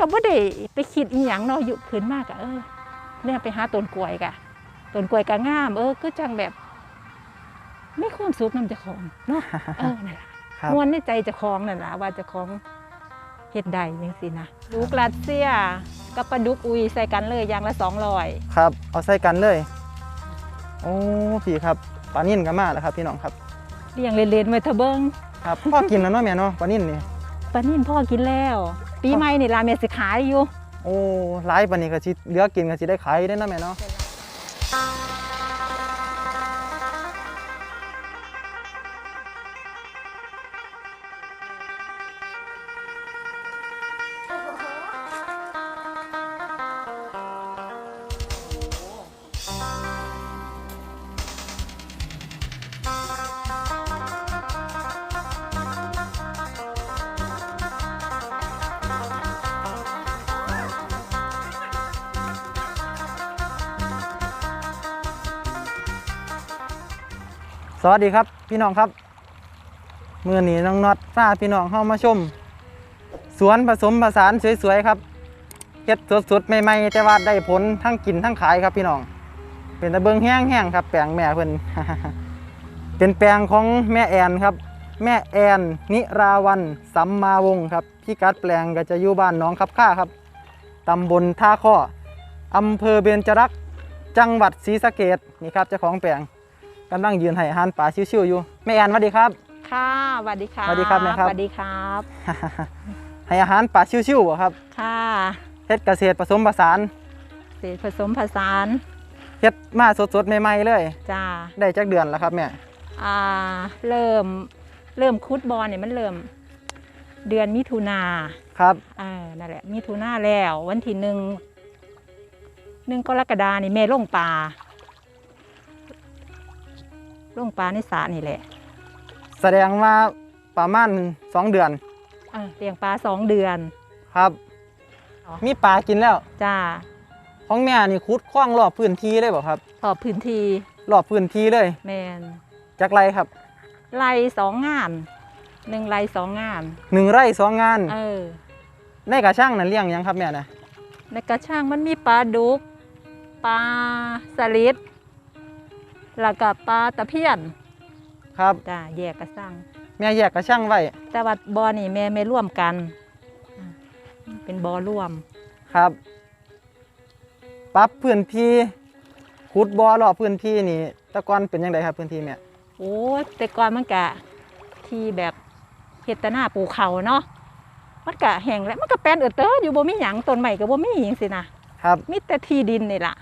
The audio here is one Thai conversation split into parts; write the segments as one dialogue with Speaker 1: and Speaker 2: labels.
Speaker 1: ก็บ่ได้ไปคิดอีหยังเนาะอยู่ขึ้นมากอะเออเนี่ยไปหาต้นกล้วยกะต้นกล้วยก็งาม เออคือจังแบบไม่ความสุขนำเจ้าของเนาะเออนั่นล่ะ
Speaker 2: ครับ
Speaker 1: มวนในใจเจ้าของนั่นล่ะว่าเจ้าของเฮ็ดได้จังซี่นะลูกรัสเซียกับปลาดุกอุยใส่กันเลยอย่างละ200
Speaker 2: ครับ เอาใส่กันเลยโอ้พี่ครับปลานิ่นก็มาแล้วครับ พี่น้องครับ
Speaker 1: เลี้ยงเล่นๆไว้เถอะเบิ่ง
Speaker 2: ครับพ่อกินแล้วเนาะแม่เนาะปลานิ่นนี่
Speaker 1: ปลานิ่นพ่อกินแล้ว ปีใหม่นี่ลาเมสิขายอยู่
Speaker 2: โอ้ไลายปานนี้ก็สิเหลือกินก็สิได้ขายได้นาะแม่เนาะ สวัสดีครับพี่น้องครับเมื่อนี้น้องน็อตพาพี่น้องเข้ามาชม สวนผสมผสานสวยๆครับเฮ็ดสดๆใหม่ๆแต่ว่าได้ผลทั้งกินทั้งขายครับพี่น้อง เป็นตะเบิงแห้งๆครับ แปลงแม่เพิ่นเป็นแปลงของแม่แอนครับ แม่แอนนิราวันสัมมาวงศ์ครับพี่กัดแปลงก็จะอยู่บ้านน้องครับค่าครับตำบลท่าข้ออำเภอเบญจรักษ์จังหวัดศรีสะเกษนี่ครับเจ้าของแปลง กำลังยืนให้อาหารป่าชิวๆอยู่แม่แอนสวัสดีครับ
Speaker 1: ค่ะสวัสดีค่ะ
Speaker 2: สวัสดีครับแม่ครับ
Speaker 1: สวัสดีครับ
Speaker 2: ให้อาหารป่าชิวๆบ่ครับ
Speaker 1: ค่ะ
Speaker 2: เฮ็ดเกษตรผสมผสาน
Speaker 1: เศษผสมผสาน
Speaker 2: เฮ็ดมาสดๆใหม่ๆเลย
Speaker 1: จ้า
Speaker 2: ได้จักเดือนแล้วครับแม่
Speaker 1: อ่าเริ่มเริ่มคุดบอลเนี่ยมันเริ่ม เดือนมิถุนา
Speaker 2: ครับ
Speaker 1: อ่านั่นแหละมิถุนาแล้ว วันที่หนึ่งหนึ่งกรกฎานี่แม่ลงปลา ลงปลาในสระนี่แหละ
Speaker 2: แสดงว่าประมาณ2เดือน
Speaker 1: อ่าเลี้ยงปลาสองเดือน
Speaker 2: ครับ
Speaker 1: อ๋อ
Speaker 2: มีปลากินแล้ว
Speaker 1: จ้า
Speaker 2: ของแม่นี่ขุดคว้างรอบพื้นที่เลยบ่ครับ
Speaker 1: ขอบพื้นที่
Speaker 2: รอบพื้นที่เลย
Speaker 1: แมน
Speaker 2: จักไรครับ
Speaker 1: ไร่สองงานหนึ่งไร่สองงาน
Speaker 2: หนึ่งไร่สองงาน
Speaker 1: เออ
Speaker 2: ในกระช่างนั้นเลี้ยงหยังครับแม่นะ
Speaker 1: ในกระช่างมันมีปลาดุกปลาสลิด แล้วก็ปลาตะเพียน
Speaker 2: ครับ
Speaker 1: จ้าแยกกระช่าง
Speaker 2: แม่แยกกระช่างไว้
Speaker 1: แต่ว่าบอนี่แม่ไม่ร่วมกันอ่าเป็นบอร่วม
Speaker 2: ครับ ปรับพื้นที่ขุดบ่อรอบพื้นที่นี่แตะกอนเป็นยังไงครับพื้นที่แม่
Speaker 1: โอ้ยแต่ก่อนมันกะที่แบบเฮ็ดแตหน้าปลูกเขาเนาะมันกะแห้งแล้วมันก็แปลนเออเตออยู่บ่มีหยังต้นใหม่ก็บ่มีหยังสินะครับ มีแต่ที่ดินนี่ล่ะ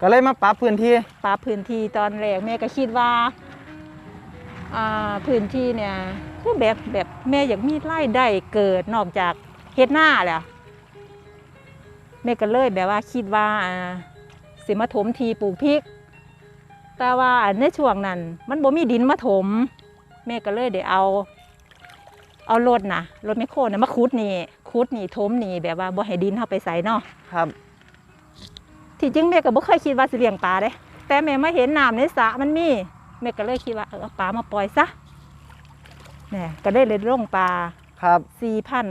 Speaker 2: ก็เลยมาปรับพื้นที่
Speaker 1: ปรับพื้นที่ตอนแรกแม่ก็คิดว่าอ่าพื้นที่เนี่ยคือแบบแบบแม่อยากมีรายได้เกิดนอกจากเฮ็ดหน้าแหล้วแม่ก็เลยแบบว่าคิดว่าอ่าสิมาถมทีปลูกพริก แต่ว่าในช่วงนั้น มันบ่มีดินมาถม แม่ก็เลยได้เอา เอารถนะรถแมคโครนะมาขุดนี่ขุดนี่ถมนี่แบบว่าบ่ให้ดินเข้าไปใส่เนาะ
Speaker 2: ครับ
Speaker 1: ที่จริงแม่ก็บ่เคยคิดว่าสิเลี้ยงปลาเด้แต่แม่มาเห็นน้ำในสระมันมีแม่ก็เลยคิดว่าเออเอาปลามาปล่อยซะเนี่ยก็ได้เลยลงปลา
Speaker 2: ครับ
Speaker 1: สี่พัน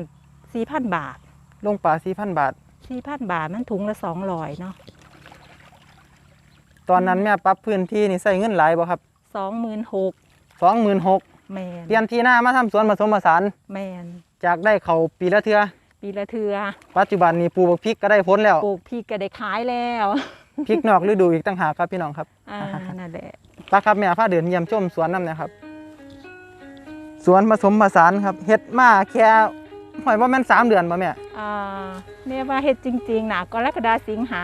Speaker 1: สี่พันบาท
Speaker 2: ลงปลาสี่พันบาท
Speaker 1: สี่พันบาทมันถุงละสองร้อยเนาะ
Speaker 2: ตอนนั้นแม่ปรับพื้นที่นี่ใส่เงินหลายบ่ครับ
Speaker 1: สองหมื่นหก
Speaker 2: สองหมื่นหก
Speaker 1: แมน
Speaker 2: เปลี่ยนที่หน้ามาทำสวนผสมผสาน
Speaker 1: แมน
Speaker 2: จากได้เขาวปีละเทือ
Speaker 1: ปีละเทือ
Speaker 2: ปัจจุบันนี้ปลูกบักพริกก็ได้ผลแล้ว
Speaker 1: ปลูกพริกก็ได้ขายแล้ว
Speaker 2: พริกนอกฤดูอีกต่างหากครับพี่น้องครับ
Speaker 1: อ่านั่นแหละ
Speaker 2: ปาครับแม่พาเดินเยี่ยมชมสวนน้ำนะครับ สวนผสมผสานครับเฮ็ดมาแค่หอยว่าแม่นสามเดือนบ่แม่
Speaker 1: อ่าแม่ว่าเฮ็ดจริงๆนะกรกฎาสิงหา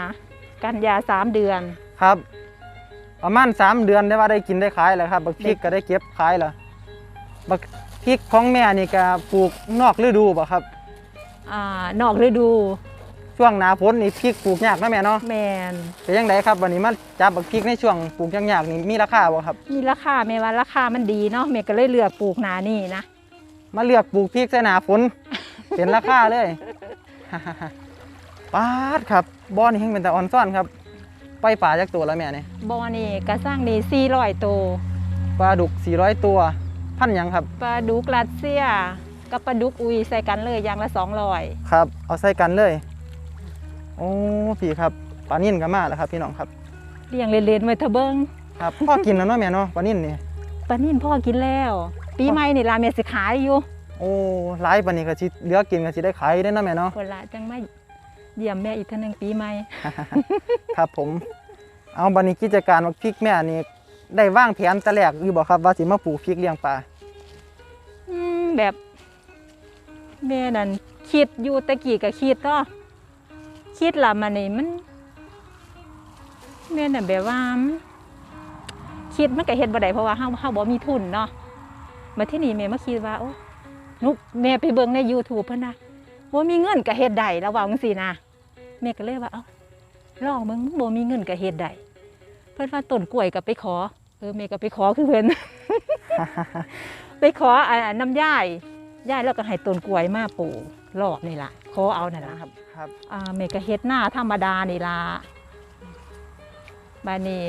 Speaker 1: กันยาสามเดือน
Speaker 2: ครับประมาณสามเดือนได้ว่าได้กินได้ขายแล้วครับบักพริกก็ได้เก็บขายแล้วบักพริกของแม่นี่ก็ปลูกนอกฤดูบ่ครับ
Speaker 1: อ่า นอกฤดู
Speaker 2: ช่วงหน้าฝนนี่พริกปลูกยากนะแม่เนาะ
Speaker 1: แมน
Speaker 2: เป็นยังไงครับวันนี้มาจับบักพริกในช่วงปลูกยากๆนี่มีราคาบ่ครับ
Speaker 1: มีราคาแม่ว่าราคามันดีเนาะแม่ก็เลยเลือกปลูกหนานี่นะ
Speaker 2: มาเลือกปลูกพริกใส่หน้าฝนเป็นราคาเลยปาดครับบ่อนี่แห่งเป็นแต่ออนซ่อนครับปล่อยป่าจากตัวแล้วแม่เนี่ย
Speaker 1: บอนี่กระสร้างนี่สี่ร้อยตัว
Speaker 2: ปลาดุก400ตัว พันหยังครับ
Speaker 1: ปลาดุกรัสเซีย กับปลาดุกอุยใส่กันเลยอย่างละ200
Speaker 2: ครับ เอาใส่กันเลย โอ้พี่ครับปลานิ่นก็มาแล้วครับ พี่น้องครับ
Speaker 1: เลี้ยงเล่นๆไว้เถอะเบิ่ง
Speaker 2: ครับพ่อกินแล้วเนาะแม่เนาะปลานิ่นนี่
Speaker 1: ปลานิ่นพ่อกินแล้ว ปีใหม่นี่ล่ะแม่สิขายอยู่
Speaker 2: โอ้หลายปานนี้ก็สิเหลือกินก็สิได้ขายได้เนาะแม่เนาะ
Speaker 1: คนละจังมาเยี่ยมแม่อีกเท่านึงปีใหม่
Speaker 2: ครับผม เอาบันนี้กิจการบักพริกแม่นี่ได้วางแผนแต่แรกอยู่บ่ครับว่าสิมาปลูกพริกเลี้ยงปลา
Speaker 1: อืมแบบ แม่นั่นคิดอยู่ตะกี้ก็คิดเนาะคิดละมันนี่มันแม่น่ะแบบว่ามันคิดมันก็เฮ็ดบ่ได้เพราะว่าเฮาเฮาบ่มีทุนเนาะมาที่นี่แม่มาคิดว่าโอ้นุกแม่ไปเบิ่งใน YouTube เพิ่นนะบ่มีเงินก็เฮ็ดได้แล้วว่าจังซี่นะแม่ก็เลยว่าเอ้าลองเบิ่งบ่มีเงินก็เฮ็ดได้เพิ่นว่าต้นกล้วยก็ไปขอเออแม่ก็ไปขอคือเพิ่นไปขออ่าน้ำย่าย ย่ายแล้วก็ให้ต้นกล้วยมาปลูกรอบนี่ล่ะขอเอานั่นล่ะ
Speaker 2: ครับครับ
Speaker 1: อ่าเมก็เฮ็ดหน้าธรรมดานี่ล่ะบานี้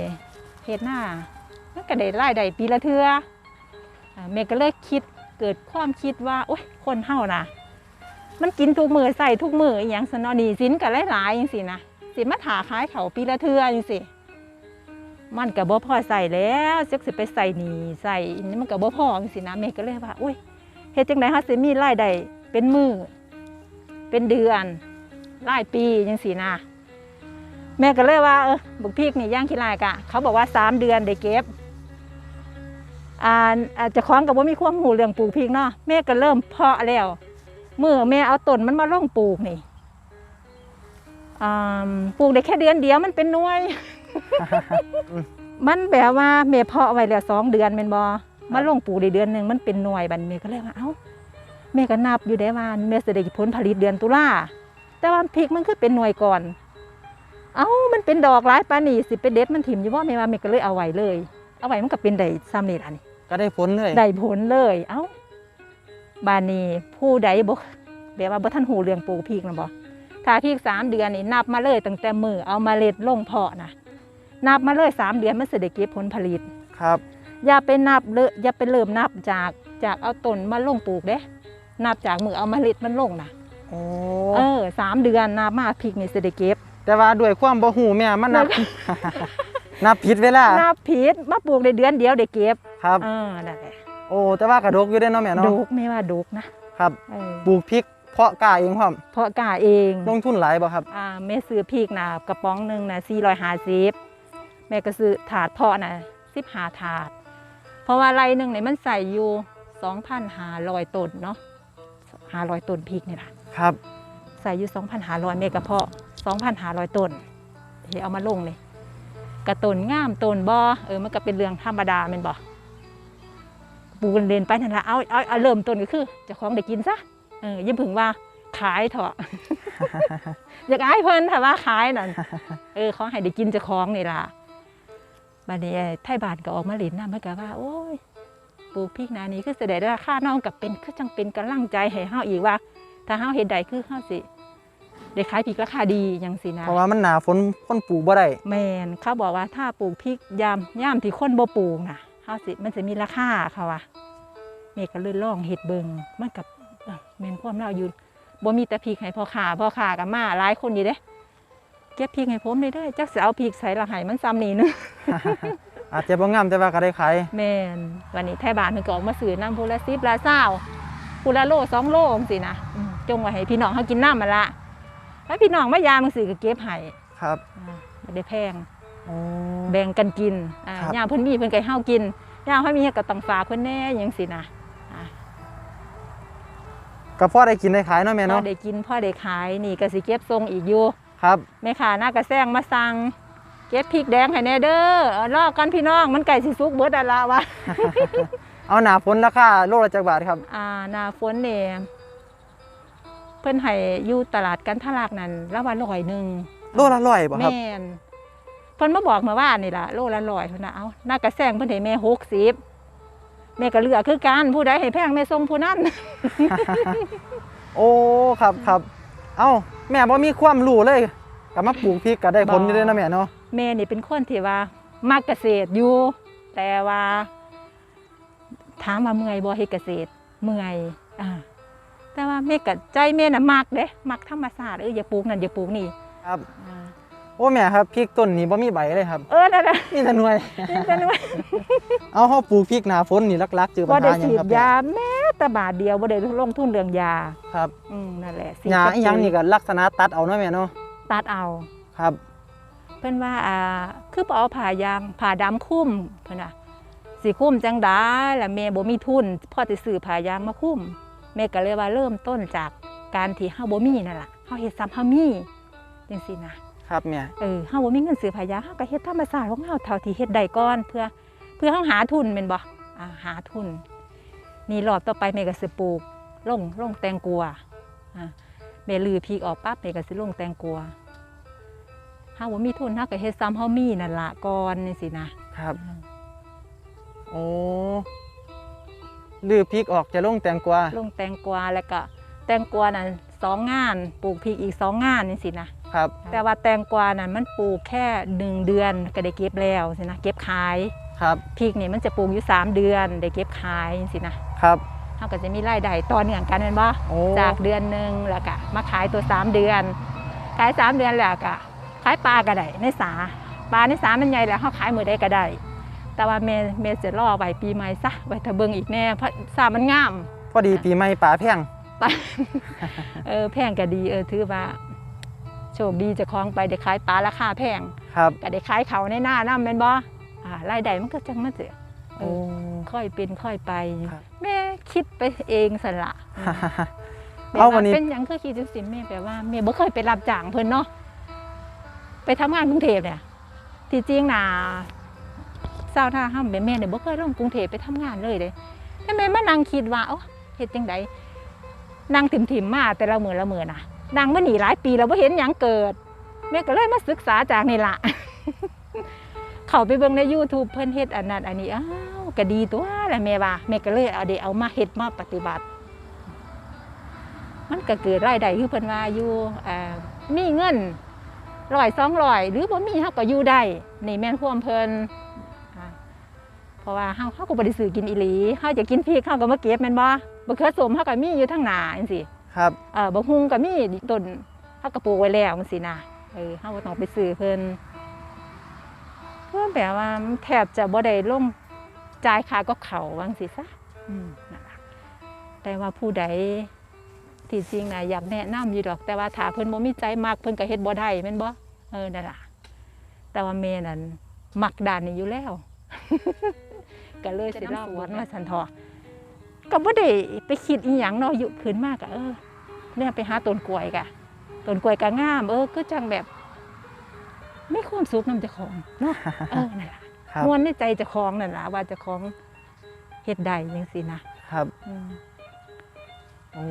Speaker 1: เฮ็ดหน้ามันก็ได้รายได้ปีละเทื่ออ่าเมก็เลยคิดเกิดความคิดว่าโอ๊ยคนเฮานะมันกินทุกมือใส่ทุกมืออหย่างสนอนีสินก็หลายๆจังซี่นะสิมาถาขายเขาวปีละเทื่อจังซี่มันก็บ่พอใส่แล้วจักสิไปใส่หนี่ใส่อันนี้มันก็บ่พอจังซี่นะแม่ก็เลยว่าโอ๊ย เฮ็ดจังได๋เฮาสิมีรายได้เป็นมือเป็นเดือนหลายปียังสี่นะแม่ก็เลยว่าเออบุกพริกนี่ย่างขี้ลายกะ เขาบอกว่าสามเดือนได้เก็บอ่าอาจจะคล้องกับว่ามีความหูเรื่องปลูกพริกเนาะแม่ก็เริ่มเพาะแล้วเมื่อแม่เอาต้นมันมาล่องปลูกนี่อ่าปลูกได้แค่เดือนเดียวมันเป็นน่วย มันแบบว่าแม่เพาะไว้แล้วสองเดือนเป็นบอ มาลงปลูกได้เดือนหนึ่งมันเป็นหน่วยบัดนแม่ก็เลยว่าเอ้าแม่ก็นับอยู่ได้ว่าแม่จะได้ผลผลิตเดือนตุลาแต่ว่าพริกมันคือเป็นหน่วยก่อน เอ้ามันเป็นดอกหลายปานนี่สิเป็นเด็ดมันถิ่มอยู่ว่าแม่ว่าแม่ก็เลยเอาไว้เลย เอาไว้มันก็เป็นได้ซ้ำนี่ล่ะนี่
Speaker 2: ก็ได้ผลเลย
Speaker 1: ได้ผลเลย เอ้าบานนี้ผู้ใดบ่แบบว่าบ่ทันหูเรื่องปลูกพริกนะบ่ถ้าพริกสามเดือนนี่นับมาเลยตั้งแต่มือเอามาเล็ดลงเพาะนะนับมาเลยสามเดือนมันสิได้เก็บผลผลิต
Speaker 2: ครับ
Speaker 1: อย่าไปนับเลยอย่าไปเริ่มนับจากจากเอาต้นมาลงปลูกเด้ นับจากมือเอามาเล็ดมันลงนะ
Speaker 2: โอ้
Speaker 1: เออสามเดือนนับมาพริกนี่สิได้เก็บ
Speaker 2: แต่ว่าด้วยความบ่หูแม่มันนับ นับผิดเวลา
Speaker 1: นับผิดมาปลูกในเดือนเดียวได้เก็บ
Speaker 2: ครับ
Speaker 1: เออนั่นแหละ
Speaker 2: โอ้แต่ว่ากระดกอยู่ได้เนาะแม่เนาะ
Speaker 1: ดูกไม่ว่าดูกนะครับเออ
Speaker 2: ปลูกพริกเพาะกล้าเองพร้อม
Speaker 1: เพราะกาเอง
Speaker 2: ลงทุนหลายบ่ครับ
Speaker 1: อ่าแม่ซื้อพริกนะกระป๋องหนึ่งนะสี่ร้อยห้าสิบแม่ก็ซื้อถาดเพาะนะสิบห้าถาด เพราะว่าไรหนึ่งเนี่ยมันใส่อยู่สองพันห้าร้อยต้นเนาะห้าร้อยต้นพริกนี่แหละ
Speaker 2: ครับ
Speaker 1: ใส่อยู่สองพันห้าร้อยเมกะเพาะสองพันห้าร้อยต้นเฮ้เอามาลงเลยกระต้นงามต้นบอเออมันก็เป็นเรื่องธรรมดาเป็นบอปลูกเล่นๆไปนั่นละเอาเอาเอาเริ่มต้นก็คือเจะของได้กินซะเอออยิ่าเพึ่งว่าขายเถอะอยากอายเพิ่นถ้าว่าขายนั่นเออขอให้ได้กินเจะของนี่ล่ะ บัดนี้ไอ้ไทยบานก็ออกมาหลินนะมันก็ว่า โอ้ยปลูกพริกนานี้คือแสดงราคาน้องกับเป็นคือจังเป็นกำลังใจให้เฮาอีกว่า ถ้าเฮาเฮ็ดได้คือเฮาสิได้ขายพริกราคาดีจังสินะ
Speaker 2: เพราะว่ามันหนาฝนคนปลูกบ่ได้
Speaker 1: แม่นเขาบอกว่าถ้าปลูกพริกยามยามที่คนบ่ปลูกน่ะเฮาสิมันจะมีราคาเขาว่าแม่ก็เลยลองเฮ็ดเบิ่งมันกับเอ้อแม่นความเราอยู่บ่มีแต่พริกให้พ่อค้าพ่อค้าก็มาหลายคนอยู่เด้ เก็บพริกให้ผมได้เด้อจักสิเอาพริกใส่ละให้มันซ้ำนี่นึง
Speaker 2: อาจจะบ่งามแต่ว่าก็ได้ขาย
Speaker 1: แม่นวันนี้ไทยบ้านเพิ่นก็ออกมาซื้อน้ำพูละ10ละ20พูละโลสองโลจังซี่นะอืมจงไว้ให้พี่น้องเฮากินน้ำมันละแล้วพี่น้องมายามจังซี่ก็เก็บให้
Speaker 2: ครับ
Speaker 1: อ่าบ่ได้แพง
Speaker 2: โอ้
Speaker 1: แบ่งกันกินอ่า
Speaker 2: ครับ
Speaker 1: ยามเพิ่นมีเพิ่นก็ให้เฮากินยามเฮามีก็ต้องฝากเพิ่นแหน่จังซี่นะอ่า
Speaker 2: ก็พอได้กินได้ขายเนาะแม่
Speaker 1: พอ
Speaker 2: เนาะ
Speaker 1: ได้กินพอได้ขายนี่ก็สิเก็บทรงอีกอยู่
Speaker 2: ครับ
Speaker 1: แม่ค้าหน้ากระแซงมาสั่งเก็บพริกแดงให้แน่เด้อเอารอกันพี่น้องมันไก่สิสุกเบิดอะละวะ
Speaker 2: เอาหนาฝนราคาโลละจักบาทครับ
Speaker 1: อ่าหนาฝนเนี่ยเพิ่นให้อยู่ตลาดกันทะลักนั่นละวันร้อยหนึ่ง
Speaker 2: โลละร้อยบ่ครับ
Speaker 1: แม่นเพิ่นมาบอกเมื่อวานนี่ล่ะโลละร้อยเพิ่นน่ะเอาหน้ากระแซงเพิ่นให้แม่หกสิบแม่ก็เลือกคือกันผู้ใดให้แพงแม่ส่งผู้นั้น
Speaker 2: โอ้ครับครับ เอ้าแม่บ่มีความรู้เลยก็มาปลูกพริกก็ได้ผลอยู่เด้เนาะแม่เนาะ
Speaker 1: แม่นี่เป็นคนที่ว่ามักเกษตรอยู่ แต่ว่าถามว่าเมื่อยบ่เฮ็ดเกษตรเมื่อยอ่าแต่ว่าแม่ก็ใจแม่น่ะมักเด้มักธรรมชาติเอออย่าปลูกนั่นอย่าปลูกนี่
Speaker 2: ครับ
Speaker 1: อ่า
Speaker 2: โอ้แม่ครับพริกต้นนี้บ่มีใบเลยครับ
Speaker 1: เออนั่นแหละ
Speaker 2: มีแต่หน่วย
Speaker 1: นี่เป็นว่า
Speaker 2: เอาเฮาปลูกพริกหน้าฝนนี่ลักๆเจอปั
Speaker 1: บ่
Speaker 2: ญ
Speaker 1: ได้
Speaker 2: หาหยัง
Speaker 1: ฉีด
Speaker 2: ครับ
Speaker 1: ยาแม้ แต่บาทเดียวบ่ได้ลงทุนเรื่องยา
Speaker 2: ครับ
Speaker 1: อืมนั่นแหละ
Speaker 2: หญ้า
Speaker 1: กับ
Speaker 2: อีหยังนี่ก็ลักษณะตัดเอาเนาะแม่เนาะ
Speaker 1: ตัดเอา
Speaker 2: ครับ
Speaker 1: เพิ่นว่าอ่าคือบ่เอาผ้ายางผ้าดำคลุมเพิ่นน่ะสิคลุมจังได้ล่ะแม่บ่มีทุนพอสิซื้อผ้ายางมาคลุมแม่ก็เลยว่าเริ่มต้นจากการที่เฮาบ่มีนั่นล่ะเฮาเฮ็ดซ้ำเฮามีจังซี่นะครับ
Speaker 2: แม่
Speaker 1: เออเฮาบ่มีเงินซื้อผ้ายางเฮาก็เฮ็ดธรรมชาติของเฮาเท่าที่เฮ็ดได้ก่อนเพื่อ เพื่อเฮาหาทุนแม่นบ่อ่าหาทุน นี่รอบต่อไปแม่ก็สิปลูกลงลงแตงกัวอ่าแม่ลือพริกออกปั๊บแม่ก็สิลงแตงกัวเฮาบ่มีทุนเฮาก็เฮ็ดซ้ำเฮามีนั่นล่ะก่อนนี่สินะครับ
Speaker 2: โอ้ลือพริกออกจะลงแตงกวา
Speaker 1: ลงแตงกวาแล้วก็แตงกวานั่นสองงานปลูกพริกอีกสองงานนี่สินะครับแต่ว่าแตงกวานั่นมันปลูกแค่หนึ่งเดือนก็ได้เก็บแล้วสินะเก็บขาย
Speaker 2: ครับ
Speaker 1: พริกนี่มันจะปลูกอยู่สามเดือนได้เก็บขายนี่สินะครับเฮาก็จะมีรายได้ต่อเนื่องกันแม่นบ่
Speaker 2: โอ้
Speaker 1: จากเดือนหนึ่งแล้วก็มาขายตัวสามเดือน ขายสามเดือนแล้วก็ขายปลาก็ได้ในสาปลาในสามันใหญ่แล้วเขาขายมือได้ก็ได้แต่ว่าเมเมจะรอไว้ปีใหม่ซะไว้ถ้าเบิ่งอีกแน่เพราะสามันงาม
Speaker 2: พอดีปีใหม่ป่าแพง
Speaker 1: ปลาเออแพงก็ดีเออถือว่าโชคดีเจะคล้าของไปได้ขายปลาราคาแพง
Speaker 2: ครับ
Speaker 1: ก็ได้ขายเขาในหน้าน้ำแม่นบ่อ่า รายได้มันก็จังมาเจอเอ
Speaker 2: โอ้
Speaker 1: อค่อยเป็นค่อยไป
Speaker 2: ครับ
Speaker 1: แม่คิดไปเองสละ
Speaker 2: เอาวันนี้
Speaker 1: เป็นหยังคือคิดจังสิแม่แปลว่าแม่บ่เคยไปรับจ้างเพิ่นเนาะไปทำงานกรุงเทพเนี่ยที่จริงน่ะเศร้าท่าห้ามแม่แม่เนี่ยบ่เคยลงกรุงเทพไปทำงานเลยเด้แต่แม่มานั่งคิดว่าเอ้าเฮ็ดจังไดนั่งถิ่มๆมาแต่ละมื้อละมื้อน่ะนั่งมานี่หลายปีแล้วบ่เห็นหยังเกิดแม่ก็เลยมาศึกษาจากนี่ล่ะ เข้าไปเบิ่งใน YouTube เพิ่นเฮ็ดอันนั้นอันนี้อ้าวก็ดีตัวแหละแม่ว่าแม่ก็เลยเอาเดเอามาเฮ็ดมาปฏิบัติ มันก็เกิดรายได้คือเพิ่นว่าอยู่อ่ามีเงินร้อยสองร้อยหรือบ่มีเฮาก็อยู่ได้นี่แม่นความเพิ่นอ่าเพราะว่าเฮาเฮาก็บ่ได้ซื้อกินอีหลีเฮาจะกินพริกเฮาก็มาเก็บแม่นบ่บักเขือส้มเฮาก็มีอยู่ทั้งหน้าจังซี่
Speaker 2: ครับ
Speaker 1: เออบักฮุงก็มีต้นเฮาก็ปลูกไว้แล้วจังซี่นะเออเฮาบ่ต้องไปซื้อเพิ่น เพื่อแบบว่ามันแทบจะบ่ได้ลงจ่ายค่าก็เขาวาจังซี่ซะอืมนั่นล่ะแต่ว่าผู้ใดที่จริงนะอยากแนะนำอยู่ดอก แต่ว่าถ้าเพิ่นบ่มีใจมักเพิ่นก็เฮ็ดบ่ได้แม่นบ่เออนั่นล่ะแต่ว่าแม่นั่นมักด้านนี้อยู่แล้ว ก็เลยสิเล่าสวนมาสันทอก็บ่ได้ไปคิดอีหยังเนาะอยู่ขึ้นมากก็เออเนี่ยไปหาต้นกล้วยกะต้นกล้วยก็งาม เออก็จังแบบ มีความสุขนำเจ้าของเนาะเออนั่นล่ะ
Speaker 2: ครับ
Speaker 1: มวนในใจเจ้าของนั่นล่ะว่าเจ้าของเฮ็ดได้จังซี่นะครับอืม
Speaker 2: โอ้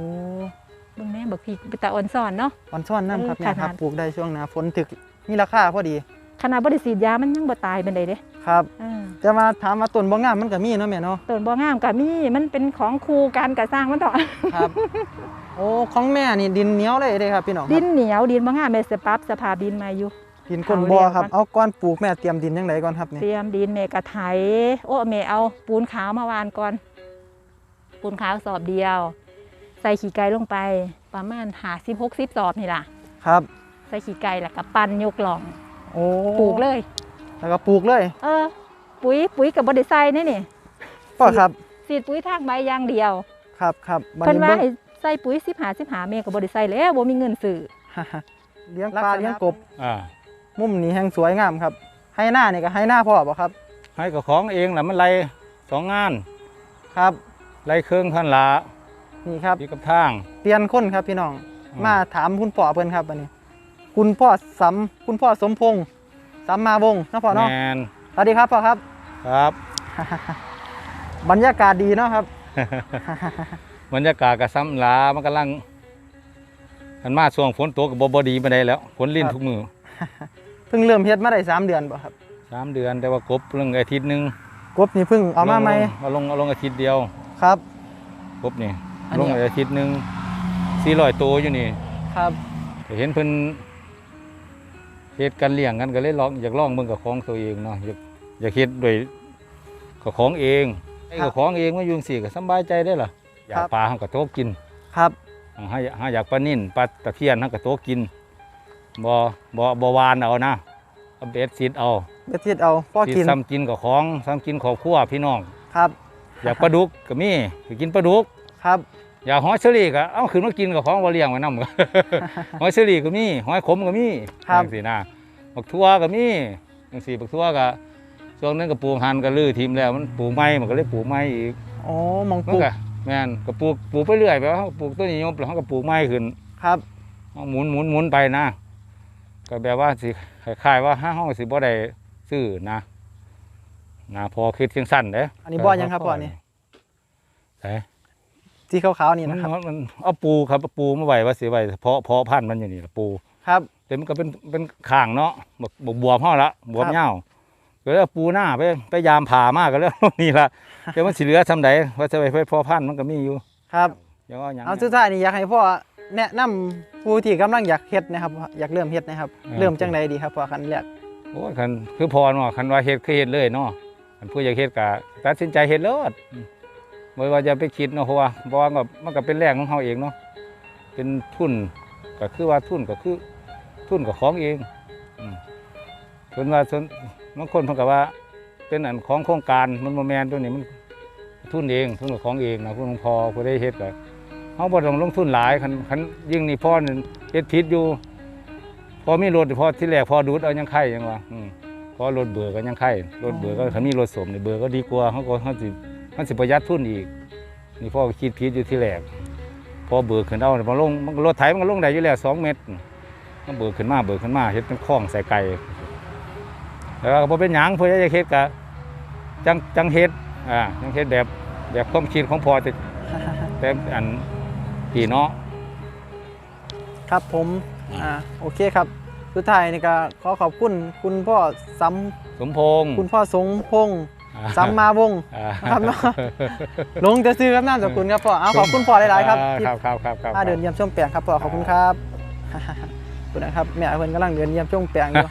Speaker 1: เบิ่งแม่บักพริกไปตาอ่อนซ่อนเนาะ
Speaker 2: อ่อนซ่อนน้ำครับ
Speaker 1: เออ
Speaker 2: เนี่ยครับ
Speaker 1: ขนาด
Speaker 2: ปลูกได้ช่วงหน้าฝนถึกมีราคาพอดี
Speaker 1: ขนาดบ่ได้ฉีดยามันยังบ่ตายปานใดเด้
Speaker 2: ครับ
Speaker 1: เออ
Speaker 2: แต่มาถามว่าต้นบ่งามมันก็มีเนาะแม่เนาะ
Speaker 1: ต้นบ่งามก็มีมันเป็นของคู่กันก็สร้างมันเถอะ
Speaker 2: ครับ โอ้ของแม่นี่ดินเหนียวเลยเด้ครับพี่น้องค
Speaker 1: ดิ
Speaker 2: รับ
Speaker 1: นเหนียวดินบ่งามแม่สิปรับสภาพดินมาอยู่
Speaker 2: ดินก้นบ่อครับ เอาก้อนปลูกแม่เตรียมดินยังไงก่อนครับนี่
Speaker 1: เตรียมดินแม่ก็ไถโอ้แม่เอาปูนขาวมาวานก่อน ปูนขาวสอบเดียว ใส่ขี้ไก่ลงไป ประมาณ50 60สอบนี่ล่ะ
Speaker 2: ครับ
Speaker 1: ใส่ขี้ไก่แล้วก็ปั้นยกหล่อง
Speaker 2: โอ้
Speaker 1: ปลูกเลย
Speaker 2: แล้วก็ปลูกเลย
Speaker 1: เออ ปุ๋ยปุ๋ยก็บ่ได้ใส่นี่นี่
Speaker 2: พ่อครับ
Speaker 1: สีดปุ๋ยทางใบอย่างเดียว
Speaker 2: ครับครับบัด
Speaker 1: เพิ่น
Speaker 2: นี้
Speaker 1: ว่า
Speaker 2: เบิ่ง
Speaker 1: ให้ใส่ปุ๋ย15 15แม่ก็บ่ได้ใส่แล้วบ่มีเงินซื้อ
Speaker 2: เลี้ยงปลาเลี้ยงกบ
Speaker 3: อ่า
Speaker 2: มุมนี้แห่งสวยงามครับ ให้หน้านี่ก็ให้หน้าพ่อบ่ครับ
Speaker 3: ให้กับของเองแหละมันไล่สองงาน
Speaker 2: ครับ
Speaker 3: ไล่เครื่องพันละ
Speaker 2: นี่ครับ
Speaker 3: ที่กับทาง
Speaker 2: เปลี่ยนคนครับพี่น้อง
Speaker 3: อืม
Speaker 2: มาถามคุณพ่อเพิ่นครับอันนี้ คุณพ่อสำคุณพ่อสมพงษ์สัมมาวงศ์เนาะพ่อเนาะ
Speaker 3: แมน
Speaker 2: สวัสดีครับพ่อครับ
Speaker 3: ครับ
Speaker 2: บรรยากาศดีเนาะครับ
Speaker 3: บรรยากาศกับซ้ำลามันกำลังมันมาช่วงฝนตกกับบดีมาได้แล้วฝนลิ้น
Speaker 2: ครับ
Speaker 3: ทุกมือ
Speaker 2: เพิ่งเริ่มเฮ็ดมาได้สามเดือนบ่ครับ
Speaker 3: สามเดือนแต่ว่ากบเรื่องอาทิตย์หนึง
Speaker 2: กบนี่เพิ่งเอามาใหม่
Speaker 3: ลงเอาลงเอาลงอาทิตย์เดียว
Speaker 2: ครับ
Speaker 3: กบนี่
Speaker 2: อัน
Speaker 3: ล
Speaker 2: นี้
Speaker 3: งอาทิตย์หนึงสี่ร้อยตัวอยู่นี่
Speaker 2: ครับ
Speaker 3: แต่เห็นเพิ่นเฮ็ดกันเลี้ยงกันก็เลยลองอยากลองเบิ่งกับของตัวเองเนาะอยากอยากเฮ็ดด้วยกับของเองไอ้กับของเองมาอยู่จังซี่ก็สำบายใจได้ล่ะอยากปลาเฮาก็โทบกิน
Speaker 2: ครับ
Speaker 3: ให้ให้อยากปลานิ่นปลาตะเพียนเฮาก็โตกิน บ่บ่บ่หวานเอานะเอาเบ็ดซิดเอา
Speaker 2: เบ็ดเทียดเอาพ่อ
Speaker 3: สิ
Speaker 2: กิน
Speaker 3: ซ้ำกินกับของซ้ำกินครอบครัวพี่น้อง
Speaker 2: ครับ
Speaker 3: อยากปลาดุกก็มีอยากกินปลาดุก
Speaker 2: ครับ
Speaker 3: อยากหอยเชอรี่ก็เอาขึ้นมากินกับของบ่เลี้ยงไว้นำหอยเชอรี่ก็มีหอยขมก็มี
Speaker 2: ครับ
Speaker 3: จังซี่นะบักทั่วก็มีจังซี่บักทั่วก็ช่วงนั้นก็ปลูกหันก็ลื้อทิ่มแล้วมันปลูกใหม่มันก็เลยปลูกใหม่อีก
Speaker 2: โอ้หมองป
Speaker 3: มัน
Speaker 2: ลูก
Speaker 3: ก็แม่นก็ปลูกปลูกไปเรื่อยไปว่าปลูกต้นนี้ยบแล้วเขาก็ปลูกใหม่ขึ้น
Speaker 2: ครับ
Speaker 3: เอาหมุนหมุนหมุนไปนะ ก็แบบว่าสิคล้ายๆว่าห้าห้องสิบ่ได้ซื้อนะนะพอคิดเพียงสั้นเด้
Speaker 2: อันนี้บ่อยังครับบ่อนี่
Speaker 3: ใช่
Speaker 2: ที่ขาวๆนี่
Speaker 3: มัน
Speaker 2: นะครับ
Speaker 3: มันมันเอาปูครับเอาปูมาไว้ว่าสิไว้เพาะเพาะพันธุ์มันอยู่นี่ล่ะปู
Speaker 2: ครับ
Speaker 3: แต่มันก็เป็นเป็นข้างเนาะบกบวบห่อละบวบ
Speaker 2: ครับ
Speaker 3: เหย้าก็เลยเอาปูหน้าไปไปยามผ่ามากก็เลยเอานี่ละเดี๋ยวมันสิเหลือทำไดว่าจะไปเพาะพันธุ์มันก็มีอยู่
Speaker 2: ครับ
Speaker 3: เดี๋ยวเอาหยัง
Speaker 2: เอาสุดท้ายนี่อยากให้พ่อแนะนำ ผู้ที่กำลังอยากเฮ็ดนะครับ อยากเริ่มเฮ็ดนะครับเริ่มจังใดดีครับพ่อคันแรก
Speaker 3: โอ้ยคันคือพอเนาะคันว่าเฮ็ดคือเฮ็ดเลยเนาะคันผู้อยากเฮ็ดก็ตัดสินใจเฮ็ดเลยบ่ว่าจะไปคิดเนาะเพราะว่าบ่ว่าก็มันก็เป็นแรงของเฮาเองเนาะเป็นทุนก็คือว่าทุนก็คือทุนกับของเองอืมเพิ่นว่าส่วนบางคนเพิ่นก็ว่า เป็นอันของโครงการมันบ่แม่นตัวนี้มันทุนเองทุนกับของเองนะผู้ลงพอผู้ได้เฮ็ดก็ เฮาบ่ต้องลงทุนหลายคันคันยิ่งนี่พ่อนี่เฮ็ดผิดอยู่ พอมีรถพอที่แรกพอดูดเอายังไข่ยังวะอืมพอรถเบื่อก็ยังไข่รถเบื่อก็ถ้ามีรถสมเนี่ยเบื่อก็ดีกว่าเขาก็เขาสิเขาสิประหยัดทุนอีก นี่พ่อก็คิดผิดอยู่ที่แรกพอเบื่อขึ้นเอาพอลงมันก็รถไถมันก็ลงได้อยู่แล้วสองเมตรมันเบื่อขึ้นมาเบื่อขึ้นมาเฮ็ดเป็นคลองใส่ไก่แล้วก็บ่เป็นหยังเพื่อจะเฮ็ดกะจังจังเฮ็ดอ่าจังเฮ็ดแบบแบบความคิดของพ่อแต่แต่อัน พี่เนาะ
Speaker 2: ครับผมอ่าโอเคครับสุดท้ายนี่ก็ขอขอบคุณคุณพ่อสัม
Speaker 3: สมพงษ์
Speaker 2: คุณพ่อสงพงษ์
Speaker 3: อ่
Speaker 2: สัมมาวงศ์
Speaker 3: อ่า
Speaker 2: ครับเนาะลงจะซื้อครับนามสกุลครับพ่อเอาขอบคุณพ่อหลายๆครับ
Speaker 3: อ่
Speaker 2: ที่
Speaker 3: ครับครับครับครับ
Speaker 2: มาเดินเยี่ยมชมแปลงครับพ่อขอบคุณครับ ขอบคุณนะครับแม่เพิ่นกำลังเดินเยี่ยมชมแปลงอยู่